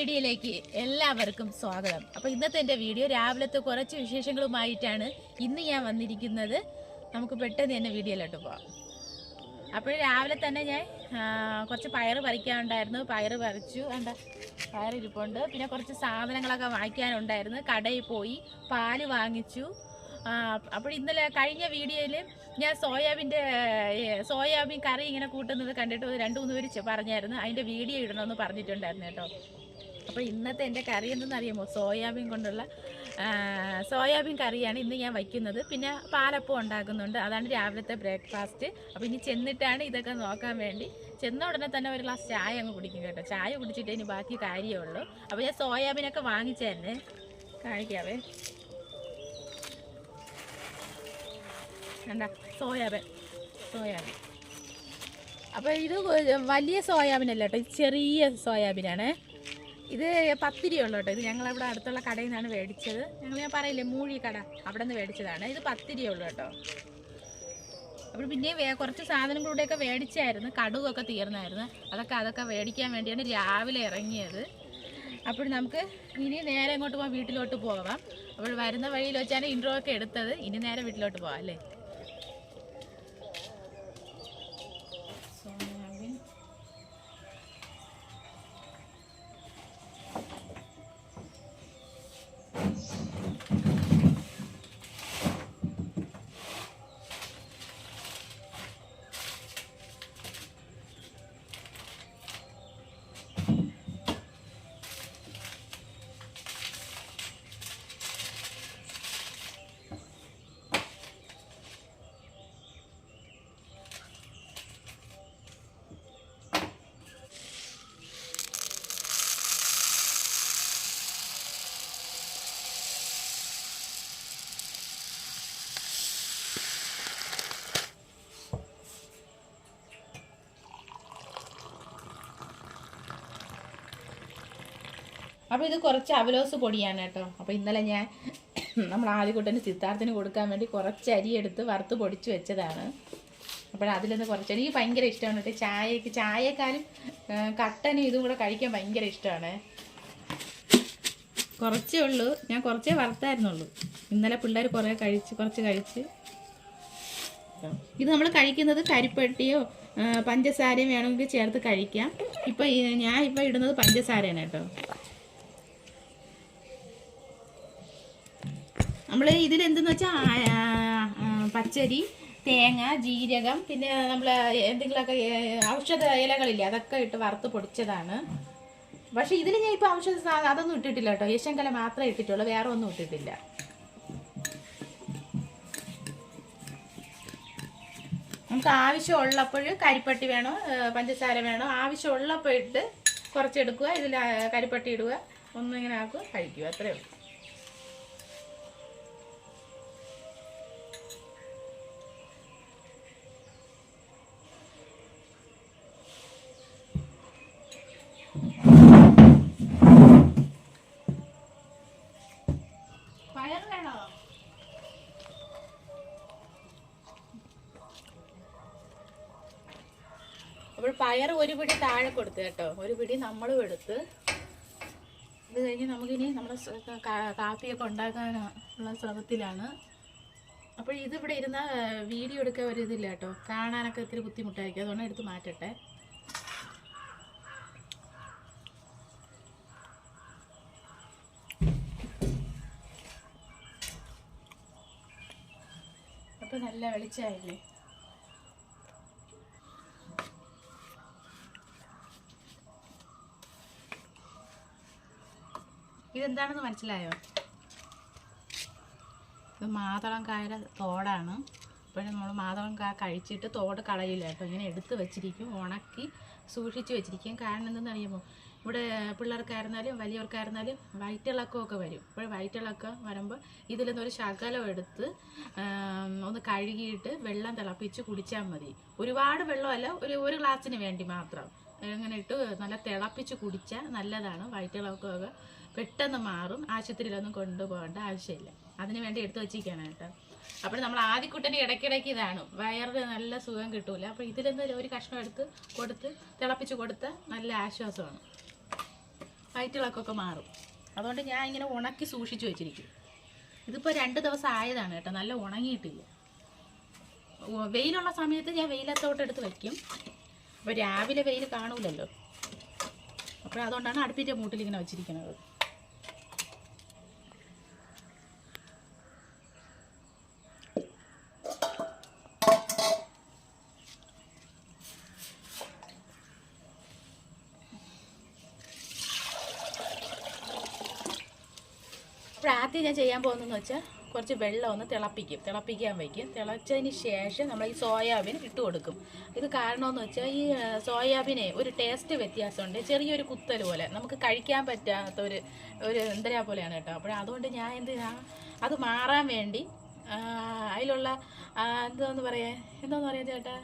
വീഡിയോയിലേക്ക് എല്ലാവർക്കും സ്വാഗതം. അപ്പോൾ ഇന്നത്തെ എന്റെ വീഡിയോ രാവിലത്തെ കുറച്ച് വിശേഷങ്ങളുമായിട്ടാണ് ഇന്ന് ഞാൻ വന്നിരിക്കുന്നത്. നമുക്ക് പെട്ടെന്ന് തന്നെ വീഡിയോയിലോട്ട് പോവാം. അപ്പോൾ രാവിലെ തന്നെ ഞാൻ കുറച്ച് പയറ് പറിക്കാനുണ്ടായിരുന്നു. പയറ് പറിച്ചു. എന്താ പയർ ഇരിപ്പുണ്ട് പിന്നെ കുറച്ച് സാധനങ്ങളൊക്കെ വാങ്ങിക്കാനുണ്ടായിരുന്നു. കടയിൽ പോയി പാൽ വാങ്ങിച്ചു. അപ്പോൾ ഇന്നലെ കഴിഞ്ഞ വീഡിയോയിൽ ഞാൻ സോയാബീന്റെ സോയാബീൻ കറി ഇങ്ങനെ കൂട്ടുന്നത് കണ്ടിട്ട് രണ്ടു മൂന്ന് പേര് പറഞ്ഞായിരുന്നു. അതിന്റെ വീഡിയോ ഇടണമെന്ന് പറഞ്ഞിട്ടുണ്ടായിരുന്നു കേട്ടോ. അപ്പോൾ ഇന്നത്തെ എന്റെ കറി എന്തെന്ന് അറിയാമോ? സോയാബീൻ കൊണ്ടുള്ള സോയാബീൻ കറിയാണ് ഇന്ന് ഞാൻ വയ്ക്കുന്നത്. പിന്നെ പാലപ്പം ഉണ്ടാക്കുന്നുണ്ട്. അതാണ് രാവിലത്തെ ബ്രേക്ക്ഫാസ്റ്റ്. അപ്പോൾ ഇനി ചെന്നിട്ടാണ് ഇതൊക്കെ നോക്കാൻ വേണ്ടി. ചെന്ന ഉടനെ തന്നെ ഒരു ഗ്ലാസ് ചായ അങ്ങ് കുടിക്കും കേട്ടോ. ചായ കുടിച്ചിട്ട് ഇനി ബാക്കി കാര്യമുള്ളൂ അപ്പോൾ ഞാൻ സോയാബീനൊക്കെ വാങ്ങിച്ചായിരുന്നേ കാണിക്കാവേ. കണ്ട? സോയാബീൻ. സോയാബീൻ. അപ്പോൾ ഇത് വലിയ സോയാബീൻ അല്ല കേട്ടോ ചെറിയ സോയാബീനാണ്. ഇത് പത്ത് രൂപ ഉള്ളൂ കേട്ടോ ഇത് ഞങ്ങളവിടെ അടുത്തുള്ള കടയിൽ നിന്നാണ് മേടിച്ചത്. ഞങ്ങൾ ഞാൻ പറയില്ലേ മൂഴി കട അവിടെ നിന്ന് മേടിച്ചതാണ്. ഇത് പത്ത് രൂപ കേട്ടോ അപ്പോൾ പിന്നെ വേ കുറച്ച് സാധനം കൂടെയൊക്കെ മേടിച്ചായിരുന്നു. കടുകൊക്കെ തീർന്നായിരുന്നു. അതൊക്കെ അതൊക്കെ മേടിക്കാൻ വേണ്ടിയാണ് രാവിലെ ഇറങ്ങിയത്. അപ്പോൾ നമുക്ക് ഇനി നേരെ ഇങ്ങോട്ട് പോകാം വീട്ടിലോട്ട് പോകാം അപ്പോൾ വരുന്ന വഴിയിൽ വെച്ചാണ് ഇൻട്രോ ഒക്കെ എടുത്തത്. ഇനി നേരെ വീട്ടിലോട്ട് പോകാം അല്ലേ സോയാബീൻ അപ്പോൾ ഇത് കുറച്ച് അവലോസ് പൊടിയാണ് കേട്ടോ. അപ്പോൾ ഇന്നലെ ഞാൻ നമ്മൾ ആദ്യക്കുട്ടന് സിദ്ധാർത്ഥിന് കൊടുക്കാൻ വേണ്ടി കുറച്ച് അരി എടുത്ത് വറുത്ത് പൊടിച്ച് വെച്ചതാണ്. അപ്പോൾ അതിലൊന്ന് കുറച്ച് എനിക്ക് ഭയങ്കര ഇഷ്ടമാണ് കേട്ടോ. ചായക്ക് ചായക്കാലും കട്ടനും ഇതും കൂടെ കഴിക്കാൻ ഭയങ്കര ഇഷ്ടമാണ്. കുറച്ചേ ഉള്ളൂ. ഞാൻ കുറച്ചേ വറുത്തായിരുന്നുള്ളൂ. ഇന്നലെ പിള്ളേർ കുറേ കഴിച്ച് കുറച്ച് കഴിച്ച്. ഇത് നമ്മൾ കഴിക്കുന്നത് കരിപ്പെട്ടിയോ പഞ്ചസാരയും വേണമെങ്കിൽ ചേർത്ത് കഴിക്കാം. ഇപ്പം ഞാൻ ഇപ്പം ഇടുന്നത് പഞ്ചസാരയാണ് കേട്ടോ. നമ്മൾ ഇതിൽ എന്തെന്ന് വെച്ചാൽ പച്ചരി തേങ്ങ ജീരകം പിന്നെ നമ്മൾ എന്തെങ്കിലുമൊക്കെ ഔഷധ ഇലകളില്ലേ അതൊക്കെ ഇട്ട് വറുത്ത് പൊടിച്ചതാണ്. പക്ഷെ ഇതിൽ ഞാൻ ഇപ്പോൾ ഔഷധ സാധനം അതൊന്നും ഇട്ടിട്ടില്ല കേട്ടോ. യേശങ്കല മാത്രമേ ഇട്ടിട്ടുള്ളൂ വേറെ ഒന്നും ഇട്ടിട്ടില്ല. നമുക്ക് ആവശ്യമുള്ളപ്പോൾ കരിപ്പട്ടി വേണോ പഞ്ചസാര വേണോ ആവശ്യമുള്ളപ്പോൾ ഇട്ട് കുറച്ചെടുക്കുക ഇതിൽ കരിപ്പട്ടി ഇടുക. ഒന്നിങ്ങനെ ആക്കുക കഴിക്കുക. അത്രയേ ഉള്ളൂ. പയർ ഒരു പിടി താഴെ കൊടുത്ത് കേട്ടോ. ഒരു പിടി നമ്മളും എടുത്ത് ഇത് കഴിഞ്ഞ് നമുക്കിനി നമ്മുടെ കാപ്പിയൊക്കെ ഉണ്ടാക്കാനുള്ള ശ്രമത്തിലാണ്. അപ്പോൾ ഇതിവിടെ ഇരുന്ന വീഡിയോ എടുക്കാൻ ഒരു ഇതില്ല കേട്ടോ. കാണാനൊക്കെ ഇത്തിരി ബുദ്ധിമുട്ടായിരിക്കും. അതുകൊണ്ട് എടുത്ത് മാറ്റട്ടെ. അപ്പോൾ നല്ല വെളിച്ചമായില്ലേ? ഇതെന്താണെന്ന് മനസ്സിലായോ? ഇത് മാതളം കായയുടെ തോടാണ്. അപ്പോൾ നമ്മൾ മാതളം കായ കഴിച്ചിട്ട് തോട് കളയില്ല കേട്ടോ. ഇങ്ങനെ എടുത്ത് വെച്ചിരിക്കും ഉണക്കി സൂക്ഷിച്ച് വെച്ചിരിക്കും. കാരണം എന്തെന്ന് അറിയുമ്പോൾ ഇവിടെ പിള്ളേർക്കായിരുന്നാലും വലിയവർക്കായിരുന്നാലും വയറ്റിളക്കമൊക്കെ വരും. അപ്പോൾ വയറ്റിളക്കം വരുമ്പോൾ ഇതിൽ നിന്ന് ഒരു ശകലം എടുത്ത് ഒന്ന് കഴുകിയിട്ട് വെള്ളം തിളപ്പിച്ച് കുടിച്ചാൽ മതി. ഒരുപാട് വെള്ളമല്ല ഒരു ഒരു ഗ്ലാസ്സിന് വേണ്ടി മാത്രം. അങ്ങനെ ഇട്ട് നല്ല തിളപ്പിച്ച് കുടിച്ചാൽ നല്ലതാണ് വയറ്റിളക്കമൊക്കെ. പെട്ടെന്ന് മാറും. ആശുപത്രിയിലൊന്നും കൊണ്ടുപോകേണ്ട ആവശ്യമില്ല. അതിന് വേണ്ടി എടുത്തു വെച്ചിരിക്കുകയാണ് കേട്ടോ. അപ്പോൾ നമ്മൾ ആദ്യക്കുട്ടന്റെ ഇടയ്ക്കിടയ്ക്ക് ഇതാണ്. വയറിന് നല്ല സുഖം കിട്ടൂല. അപ്പോൾ ഇതിലെന്തെങ്കിലും ഒരു കഷ്ണം എടുത്ത് കൊടുത്ത് തിളപ്പിച്ച് കൊടുത്താൽ നല്ല ആശ്വാസമാണ്. വയറ്റിളക്കൊക്കെ മാറും. അതുകൊണ്ട് ഞാൻ ഇങ്ങനെ ഉണക്കി സൂക്ഷിച്ചു വെച്ചിരിക്കും. ഇതിപ്പോൾ രണ്ട് ദിവസം ആയതാണ് കേട്ടോ. നല്ല ഉണങ്ങിയിട്ടില്ല. വെയിലുള്ള സമയത്ത് ഞാൻ വെയിലത്തോട്ട് എടുത്ത് വയ്ക്കും അപ്പോൾ രാവിലെ വെയിൽ കാണൂലല്ലോ. അപ്പോൾ അതുകൊണ്ടാണ് അടുപ്പിന്റെ മൂട്ടിൽ ഇങ്ങനെ വെച്ചിരിക്കുന്നത് അപ്പോൾ ആദ്യം ഞാൻ ചെയ്യാൻ പോകുന്നതെന്ന് വെച്ചാൽ കുറച്ച് വെള്ളം ഒന്ന് തിളപ്പിക്കും. തിളപ്പിക്കാൻ വയ്ക്കും. തിളച്ചതിന് ശേഷം നമ്മൾ ഈ സോയാബീൻ ഇട്ട് കൊടുക്കും. ഇത് കാരണമെന്ന് വെച്ചാൽ ഈ സോയാബീനെ ഒരു ടേസ്റ്റ് വ്യത്യാസമുണ്ട്. ചെറിയൊരു കുത്തൽ പോലെ. നമുക്ക് കഴിക്കാൻ പറ്റാത്ത ഒരു ഒരു എന്തരാ പോലെയാണ് കേട്ടോ. അപ്പോൾ അതുകൊണ്ട് ഞാൻ എന്തിനാ അത് മാറാൻ വേണ്ടി അതിലുള്ള എന്താന്ന് പറയാ എന്തോന്ന് പറയാ ചേട്ടാ?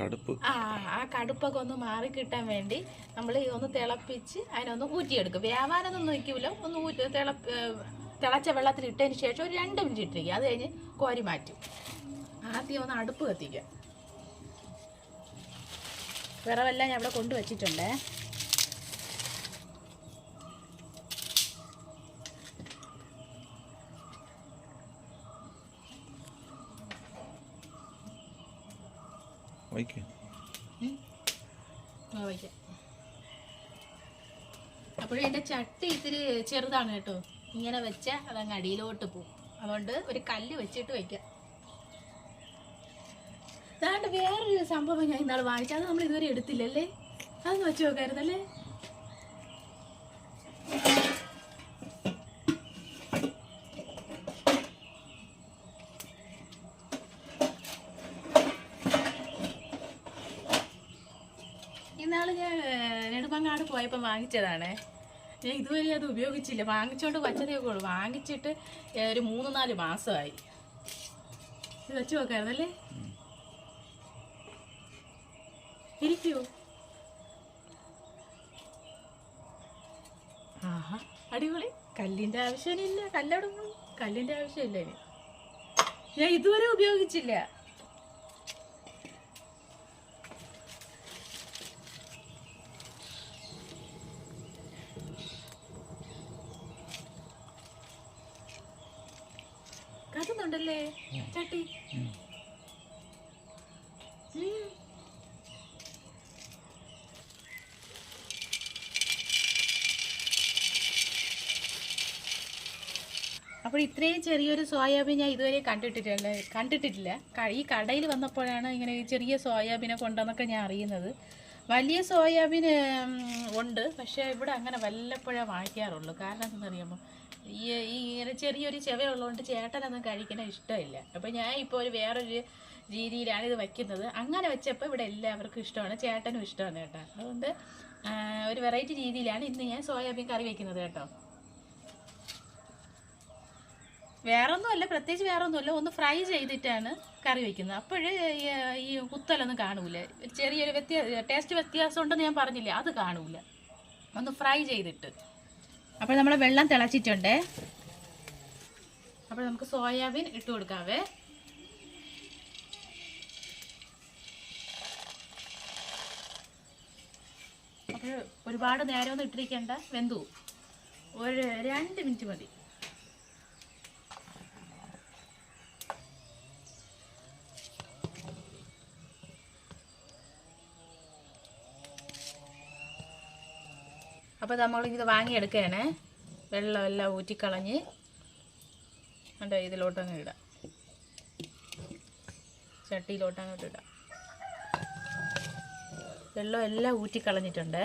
കടുപ്പ്. ആ കടുപ്പൊക്കെ ഒന്ന് മാറി കിട്ടാൻ വേണ്ടി നമ്മൾ ഒന്ന് തിളപ്പിച്ച് അതിനൊന്ന് ഊറ്റിയെടുക്കും. വേവാനൊന്നും നിൽക്കില്ല ഒന്ന് തിളച്ച വെള്ളത്തിൽ ഇട്ടതിന് ശേഷം ഒരു രണ്ട് മിനിറ്റ് ഇട്ടിരിക്കുക. അത് കഴിഞ്ഞ് കോരി മാറ്റും. ആദ്യം ഒന്ന് അടുപ്പ് കത്തിക്കുക. വിറവെല്ലാം ഞാൻ ഇവിടെ കൊണ്ടുവച്ചിട്ടുണ്ടേ. വയ്ക്കും. അപ്പോഴും എന്റെ ചട്ടി ഇത്തിരി ചെറുതാണ് കേട്ടോ. ഇങ്ങനെ വെച്ചാൽ അതങ്ങ് അടിയിലോട്ട് പോകും അതുകൊണ്ട് ഒരു കല്ല് വെച്ചിട്ട് വെക്കാം അതാണ്ട് വേറൊരു സംഭവം ഞാൻ ഇന്നാൾ വാങ്ങിച്ചത്. നമ്മൾ ഇതുവരെ എടുത്തില്ലല്ലേ? അതൊന്ന് വെച്ച് നോക്കായിരുന്നല്ലേ? പോയപ്പോൾ വാങ്ങിച്ചതാണേ. ഞാൻ ഇതുവരെ അത് ഉപയോഗിച്ചില്ല. വാങ്ങിച്ചോണ്ട് വച്ചതേ ഉള്ളൂ. വാങ്ങിച്ചിട്ട് ഒരു മൂന്ന് നാല് മാസമായി. ഇത് വെച്ച് നോക്കായിരുന്നല്ലേ? ഇരിക്കൂ. ആഹാ അടിപൊളി. കല്ലിന്റെ ആവശ്യമില്ല. കല്ലടങ്ങും. കല്ലിന്റെ ആവശ്യമില്ല ഞാൻ ഇതുവരെ ഉപയോഗിച്ചില്ല കത്തുന്നുണ്ടല്ലേ ചട്ടി ഉം. അപ്പോൾ ഇത്രയും ചെറിയൊരു സോയാബീൻ ഞാൻ ഇതുവരെ കണ്ടിട്ടില്ല കണ്ടിട്ടില്ല ഈ കടയിൽ വന്നപ്പോഴാണ് ഇങ്ങനെ ചെറിയ സോയാബീനെ കൊണ്ടെന്നൊക്കെ ഞാൻ അറിയുന്നത്. വലിയ സോയാബീൻ ഉണ്ട് പക്ഷേ ഇവിടെ അങ്ങനെ വല്ലപ്പോഴേ വാങ്ങിക്കാറുള്ളൂ. കാരണം എന്താണെന്നറിയാമോ ഈ ഈ ഇങ്ങനെ ചെറിയൊരു ചെവയുള്ളതുകൊണ്ട് ചേട്ടനൊന്നും കഴിക്കണ ഇഷ്ടമില്ല. അപ്പോൾ ഞാൻ ഇപ്പോൾ ഒരു വേറൊരു രീതിയിലാണ് ഇത് വയ്ക്കുന്നത് അങ്ങനെ വെച്ചപ്പോൾ ഇവിടെ എല്ലാവർക്കും ഇഷ്ടമാണ് ചേട്ടനും ഇഷ്ടമാണ് കേട്ടോ. അതുകൊണ്ട് ഒരു വെറൈറ്റി രീതിയിലാണ് ഇന്ന് ഞാൻ സോയാബീൻ കറി വയ്ക്കുന്നത് കേട്ടോ. വേറൊന്നുമല്ല പ്രത്യേകിച്ച് വേറൊന്നുമല്ല. ഒന്ന് ഫ്രൈ ചെയ്തിട്ടാണ് കറി വെക്കുന്നത്. അപ്പോഴേ ഈ കുത്തലൊന്നും കാണൂല. ചെറിയൊരു വ്യത്യാസം ടേസ്റ്റ് വ്യത്യാസം ഉണ്ടെന്ന് ഞാൻ പറഞ്ഞില്ലേ അത് കാണൂല. ഒന്ന് ഫ്രൈ ചെയ്തിട്ട്. അപ്പോൾ നമ്മൾ വെള്ളം തിളച്ചിട്ടുണ്ട്. അപ്പോൾ നമുക്ക് സോയാബീൻ ഇട്ട് കൊടുക്കാവേ. അപ്പോൾ ഒരുപാട് നേരമൊന്നും ഇട്ടിരിക്കേണ്ട. വെന്തു. ഒരു രണ്ട് മിനിറ്റ് മതി. അപ്പോൾ നമ്മൾ ഇത് വാങ്ങിയെടുക്കുകയാണേ. വെള്ളമെല്ലാം ഊറ്റിക്കളഞ്ഞ് കണ്ടോ ഇതിലോട്ടങ്ങ് ഇടാം. ചട്ടിയിലോട്ടങ്ങോട്ട് ഇടാം. വെള്ളം എല്ലാം ഊറ്റിക്കളഞ്ഞിട്ടുണ്ട്.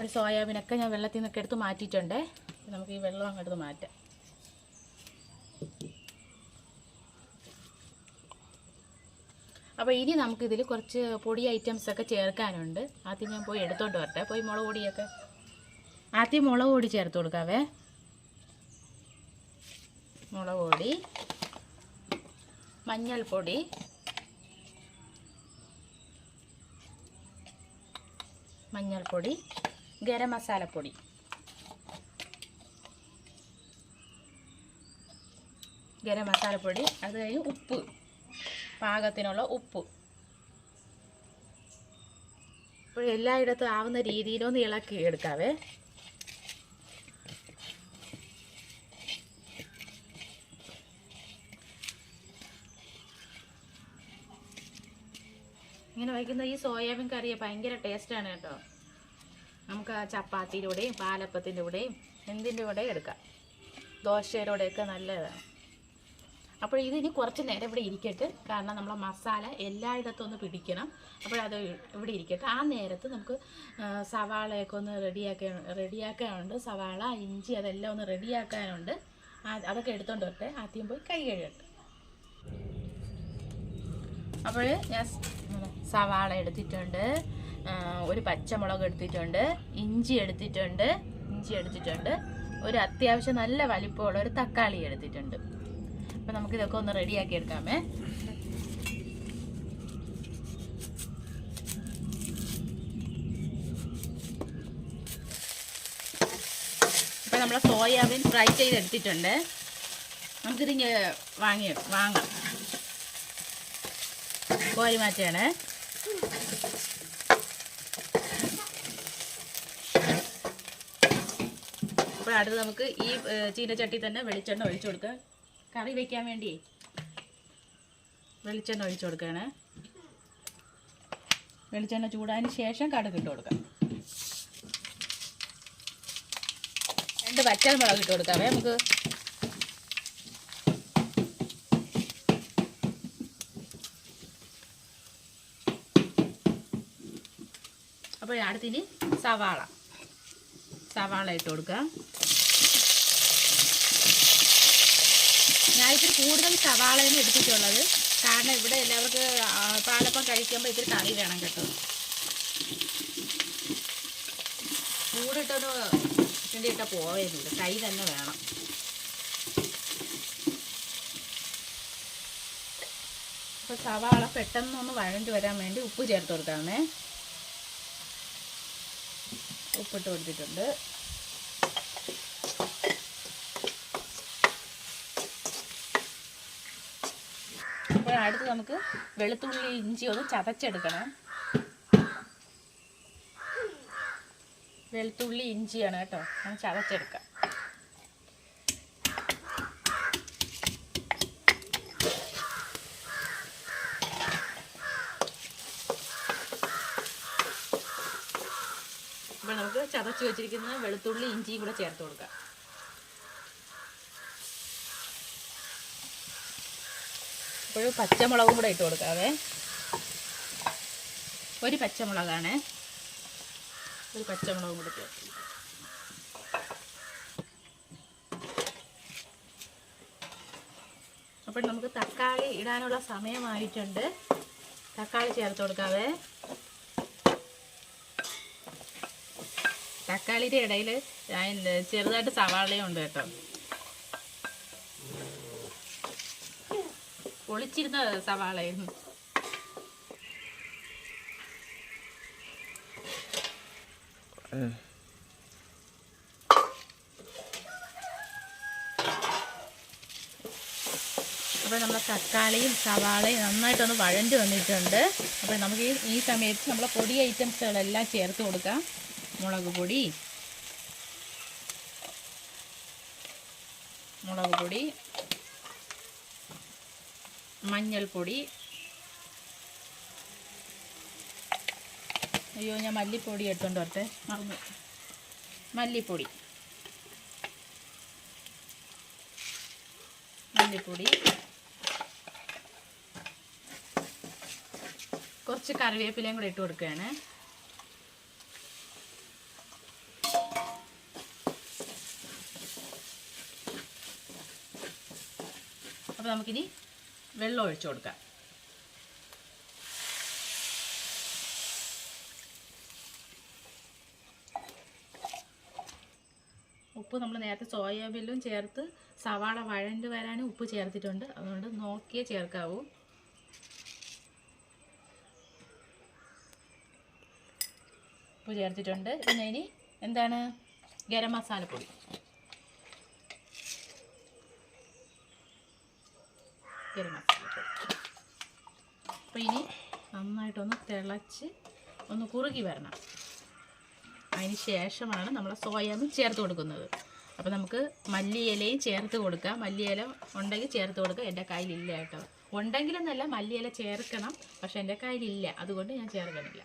ഒരു സോയാബീനൊക്കെ ഞാൻ വെള്ളത്തിൽ നിന്നൊക്കെ എടുത്ത് മാറ്റിയിട്ടുണ്ട്. നമുക്ക് ഈ വെള്ളം അങ്ങോട്ട് മാറ്റാം. അപ്പോൾ ഇനി നമുക്കിതിൽ കുറച്ച് പൊടി ഐറ്റംസ് ഒക്കെ ചേർക്കാനുണ്ട്. ആദ്യം ഞാൻ പോയി എടുത്തോണ്ട് വരട്ടെ. പോയി മുളക് പൊടിയൊക്കെ. ആദ്യം മുളക് പൊടി ചേർത്ത് കൊടുക്കാവേ. മുളക് പൊടി മഞ്ഞൾപ്പൊടി മഞ്ഞൾപ്പൊടി ഗരം മസാലപ്പൊടി. ഗരം മസാലപ്പൊടി അത് കഴിഞ്ഞ് ഉപ്പ്. പാകത്തിനുള്ള ഉപ്പ്. അപ്പോൾ എല്ലായിടത്തും ആവുന്ന രീതിയിലൊന്ന് ഇളക്കി എടുക്കാവേ. ഇങ്ങനെ വയ്ക്കുന്ന ഈ സോയാബീൻ കറി ഭയങ്കര ടേസ്റ്റാണ് കേട്ടോ. നമുക്ക് ചപ്പാത്തിയിലൂടെയും പാലപ്പത്തിന്റെ കൂടെയും എന്തിന്റെ കൂടെയും എടുക്കാം. ദോശയിലൂടെയൊക്കെ നല്ലതാണ്. അപ്പോൾ ഇതിനി കുറച്ച് നേരം ഇവിടെ ഇരിക്കട്ടെ. കാരണം നമ്മളെ മസാല എല്ലായിടത്തും ഒന്ന് പിടിക്കണം. അപ്പോൾ അത് ഇവിടെ ഇരിക്കട്ടെ. ആ നേരത്ത് നമുക്ക് സവാളയൊക്കെ ഒന്ന് റെഡിയാക്കാൻ റെഡിയാക്കാനുണ്ട്. സവാള ഇഞ്ചി അതെല്ലാം ഒന്ന് റെഡിയാക്കാനുണ്ട്. അതൊക്കെ എടുത്തോണ്ട് വരട്ടെ. ആദ്യം പോയി കൈ കഴുകട്ടെ. അപ്പോൾ ഞാൻ സവാള എടുത്തിട്ടുണ്ട്. ഒരു പച്ചമുളക് എടുത്തിട്ടുണ്ട്. ഇഞ്ചി എടുത്തിട്ടുണ്ട്. ഇഞ്ചി എടുത്തിട്ടുണ്ട്. ഒരു അത്യാവശ്യം നല്ല വലിപ്പമുള്ള ഒരു തക്കാളി എടുത്തിട്ടുണ്ട്. അപ്പം നമുക്കിതൊക്കെ ഒന്ന് റെഡിയാക്കി എടുക്കാമേ. ഇപ്പം നമ്മൾ സോയാബീൻ ഫ്രൈ ചെയ്തെടുത്തിട്ടുണ്ട്. നമുക്കിതിങ്ങ് വാങ്ങി വാങ്ങാം. കോരി മാറ്റുകയാണ് അപ്പോൾ അടുത്ത് നമുക്ക് ഈ ചീനച്ചട്ടി തന്നെ വെളിച്ചെണ്ണ ഒഴിച്ചു കൊടുക്കുക കറി വെക്കാൻ വേണ്ടി വെളിച്ചെണ്ണ ഒഴിച്ചു കൊടുക്കുകയാണ്. വെളിച്ചെണ്ണ ചൂടായതിന് ശേഷം കടുക് ഇട്ട് കൊടുക്കാം. രണ്ട് പച്ചമുളക് ഇട്ട് കൊടുക്കാവേ നമുക്ക്. അപ്പോൾ അടുത്തിന് സവാള. സവാള ഇട്ട് കൊടുക്കുക ഞാൻ ഇത്തിരി കൂടുതൽ സവാളയാണ് എടുത്തിട്ടുള്ളത്. കാരണം ഇവിടെ എല്ലാവർക്കും പാലപ്പം കഴിക്കുമ്പോൾ ഇത്തിരി കറി വേണം കേട്ടോ. ചൂടിട്ടൊന്ന് ഇട്ട പോവുന്നില്ല കൈ തന്നെ വേണം. അപ്പോൾ സവാള പെട്ടെന്നൊന്ന് വഴണ്ടി വരാൻ വേണ്ടി ഉപ്പ് ചേർത്ത് കൊടുക്കാമേ. ഉപ്പിട്ട് കൊടുത്തിട്ടുണ്ട്. അപ്പോൾ അടുത്ത് നമുക്ക് വെളുത്തുള്ളി ഇഞ്ചി ഒന്ന് ചതച്ചെടുക്കണം. വെളുത്തുള്ളി ഇഞ്ചിയാണ് കേട്ടോ ഞാൻ ചതച്ചെടുക്കാം. അപ്പോൾ നമുക്ക് ചതച്ച് വെച്ചിരിക്കുന്ന വെളുത്തുള്ളി ഇഞ്ചിയും കൂടെ ചേർത്ത് കൊടുക്കാം. അപ്പോൾ പച്ചമുളകും കൂടെ ഇട്ട് കൊടുക്കാവേ. ഒരു പച്ചമുളകാണ്. ഒരു പച്ചമുളകും കൂടെ ഇട്ട് അപ്പോൾ നമുക്ക് തക്കാളി ഇടാനുള്ള സമയമായിട്ടുണ്ട്. തക്കാളി ചേർത്ത് കൊടുക്കാവേ. തക്കാളിയുടെ ഇടയിൽ ചെറുതായിട്ട് സവാളയും ഉണ്ട് കേട്ടോ. പൊളിച്ചിരുന്ന സവാളയായിരുന്നു. അപ്പോൾ നമ്മുടെ തക്കാളിയും സവാളയും നന്നായിട്ടൊന്ന് വഴണ്ട് വന്നിട്ടുണ്ട്. അപ്പോൾ നമുക്ക് ഈ ഈ സമയത്ത് നമ്മളെ പൊടി ഐറ്റംസുകളെല്ലാം ചേർത്ത് കൊടുക്കാം. മുളക് പൊടി. മുളക് പൊടി. മഞ്ഞൾപ്പൊടി. അയ്യോ ഞാൻ മല്ലിപ്പൊടി എടുത്തോണ്ട് വരട്ടെ. മറന്നു. മല്ലിപ്പൊടി. മല്ലിപ്പൊടി. കുറച്ച് കറിവേപ്പിലയും കൂടെ ഇട്ട് കൊടുക്കുകയാണ്. അപ്പോൾ നമുക്കിനി വെള്ളം ഒഴിച്ചു കൊടുക്കാം ഉപ്പ് നമ്മൾ നേരത്തെ സോയാബീനിലും ചേർത്ത് സവാള വഴണ്ട് വരാനും ഉപ്പ് ചേർത്തിട്ടുണ്ട്. അതുകൊണ്ട് നോക്കിയേ ചേർക്കാവൂ. ഉപ്പ് ചേർത്തിട്ടുണ്ട്. പിന്നെ ഇനി എന്താണ്? ഗരം മസാലപ്പൊടി. ഗരം മസാല അപ്പോൾ ഇനി നന്നായിട്ടൊന്ന് തിളച്ച് ഒന്ന് കുറുകി വരണം. അതിന് ശേഷമാണ് നമ്മൾ സോയാബീൻ ചേർത്ത് കൊടുക്കുന്നത്. അപ്പോൾ നമുക്ക് മല്ലിയിലയും ചേർത്ത് കൊടുക്കാം. മല്ലിയില ഉണ്ടെങ്കിൽ ചേർത്ത് കൊടുക്കുക എന്റെ കയ്യിലില്ല കേട്ടോ. ഉണ്ടെങ്കിലെന്നല്ല മല്ലിയില ചേർക്കണം. പക്ഷെ എന്റെ കയ്യിലില്ല. അതുകൊണ്ട് ഞാൻ ചേർക്കണില്ല.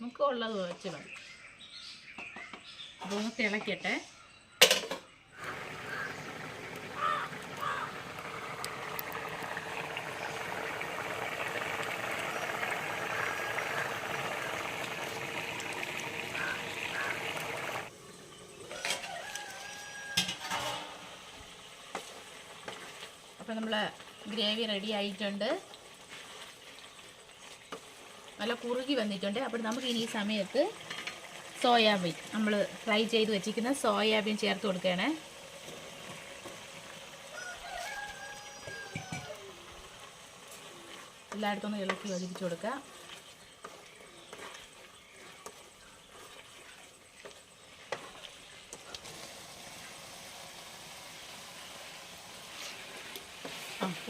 നമുക്ക് ഉള്ളത് വെച്ച് മതി. അപ്പോൾ ഒന്ന് തിളക്കട്ടെ. നമ്മൾ ഗ്രേവി റെഡി ആയിട്ടുണ്ട്. നല്ല കുറുകി വന്നിട്ടുണ്ട്. അപ്പോൾ നമുക്ക് ഇനി ഈ സമയത്ത് സോയാബീൻ നമ്മൾ ഫ്രൈ ചെയ്ത് വെച്ചിരിക്കുന്ന സോയാബീൻ ചേർത്ത് കൊടുക്കുകയാണ്. എല്ലായിടത്തും ഒന്ന് ഇളക്കി വലിപ്പിച്ചു കൊടുക്കുക.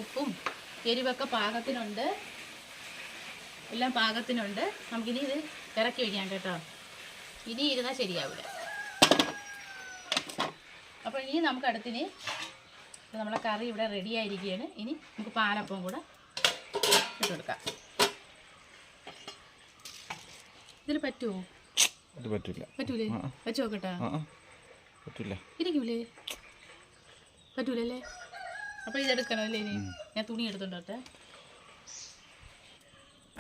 ഉപ്പും എരിവൊക്കെ പാകത്തിനുണ്ട്. എല്ലാം പാകത്തിനുണ്ട്. നമുക്കിനി ഇത് ഇറക്കി വയ്ക്കാം കേട്ടോ. ഇനി ഇരുന്നാൽ ശരിയാവില്ല അപ്പോൾ ഇനി നമുക്ക് അടുത്തിന് നമ്മളെ കറി ഇവിടെ റെഡി ആയിരിക്കുകയാണ്. ഇനി നമുക്ക് പാലപ്പവും കൂടെ ഇട്ട് കൊടുക്കാം. ഇതിൽ പറ്റുമോ ഇത് പറ്റില്ല പറ്റൂലേ. വെച്ച് നോക്കട്ടെ ആ ഇരിക്കൂലേ? പറ്റൂലല്ലേ? അപ്പോൾ ഇതെടുക്കണം അല്ലേ ഇനി? ഞാൻ തുണി എടുത്തോട്ടെ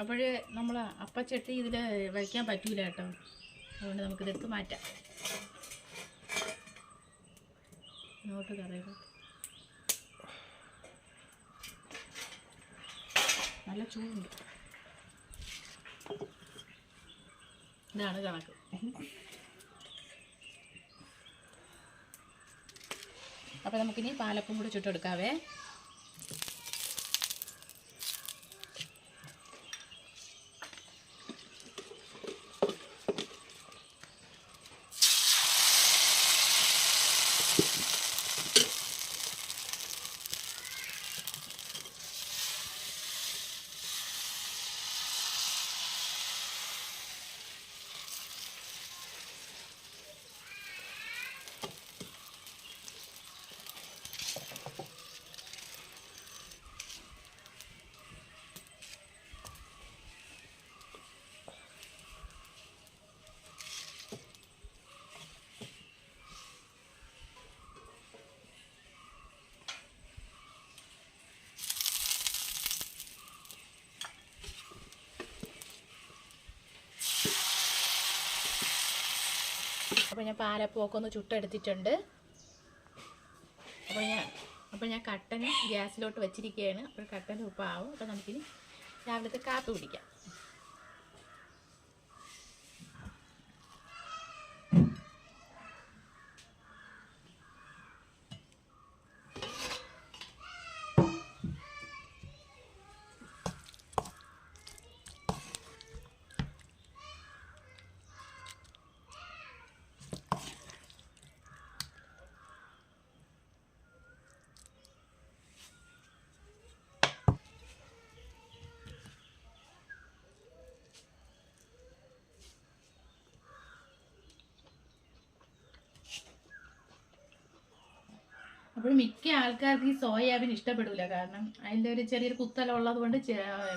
അപ്പോൾ നമ്മൾ അപ്പച്ചട്ടി ഇതിൽ വയ്ക്കാൻ പറ്റൂല കേട്ടോ. അതുകൊണ്ട് നമുക്ക് നമുക്കിതെടുത്ത് മാറ്റാം. ഇങ്ങോട്ട് കറിയുക നല്ല ചൂടുണ്ട്. ഇതാണ് കണക്ക്. അപ്പോൾ നമുക്കിനി പാലപ്പം കൂടി ചുട്ടെടുക്കാവേ. അപ്പോൾ ഞാൻ പാലപ്പമൊക്കെ ഒന്ന് ചുട്ടെടുത്തിട്ടുണ്ട്. അപ്പോൾ ഞാൻ അപ്പോൾ ഞാൻ കട്ടന് ഗ്യാസിലോട്ട് വെച്ചിരിക്കുകയാണ് അപ്പോൾ കട്ടൻ ഉപ്പാവും. അപ്പോൾ നമുക്കിനി രാവിലത്തെ കാപ്പി കുടിക്കാം. അപ്പോൾ മിക്ക ആൾക്കാർക്ക് ഈ സോയാബീൻ ഇഷ്ടപ്പെടില്ല കാരണം അതിന്റെ ഒരു ചെറിയൊരു കുത്തല ഉള്ളത് കൊണ്ട്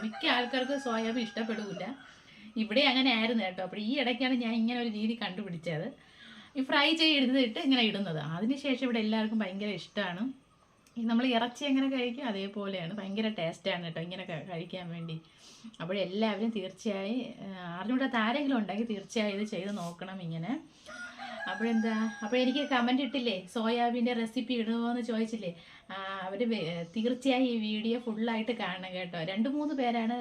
മിക്ക ആൾക്കാർക്ക് സോയാബീൻ ഇഷ്ടപ്പെടില്ല ഇവിടെ അങ്ങനെ ആയിരുന്നു കേട്ടോ. അപ്പോൾ ഈ ഇടയ്ക്കാണ് ഞാൻ ഇങ്ങനെ ഒരു രീതി കണ്ടുപിടിച്ചത്. ഈ ഫ്രൈ ചെയ്തെടുത്തിട്ട് ഇങ്ങനെ ഇടുന്നത്. അതിനുശേഷം ഇവിടെ എല്ലാവർക്കും ഭയങ്കര ഇഷ്ടമാണ്. നമ്മൾ ഇറച്ചി എങ്ങനെ കഴിക്കും? അതേപോലെയാണ്. ഭയങ്കര ടേസ്റ്റാണ് കേട്ടോ ഇങ്ങനെ കഴിക്കാൻ വേണ്ടി. അപ്പോൾ എല്ലാവരും തീർച്ചയായും അറിഞ്ഞൂടാത്ത ആരെങ്കിലും ഉണ്ടെങ്കിൽ തീർച്ചയായും ഇത് ചെയ്ത് നോക്കണം ഇങ്ങനെ. അപ്പോഴെന്താ? അപ്പോൾ എനിക്ക് കമന്റ് ഇട്ടില്ലേ? സോയാബീന്റെ റെസിപ്പി ഇടുമോ എന്ന് ചോദിച്ചില്ലേ അവർ തീർച്ചയായും ഈ വീഡിയോ ഫുള്ളായിട്ട് കാണണം കേട്ടോ. രണ്ട് മൂന്ന് പേരാണ്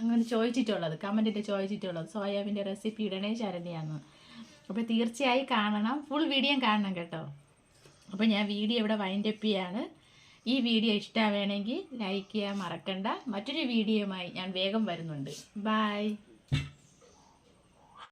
അങ്ങനെ ചോദിച്ചിട്ടുള്ളത്. കമന്റിൽ ചോദിച്ചിട്ടുള്ളത്. സോയാബീന്റെ റെസിപ്പി ഇടണേ ശരണിയാന്ന്. അപ്പോൾ തീർച്ചയായും കാണണം. ഫുൾ വീഡിയോ കാണണം കേട്ടോ. അപ്പോൾ ഞാൻ വീഡിയോ ഇവിടെ വൈൻഡപ്പ് ചെയ്യാണ്. ഈ വീഡിയോ ഇഷ്ടമാണെങ്കിൽ ലൈക്ക് ചെയ്യാൻ മറക്കണ്ട. മറ്റൊരു വീഡിയോയുമായി ഞാൻ വേഗം വരുന്നുണ്ട്. ബായ്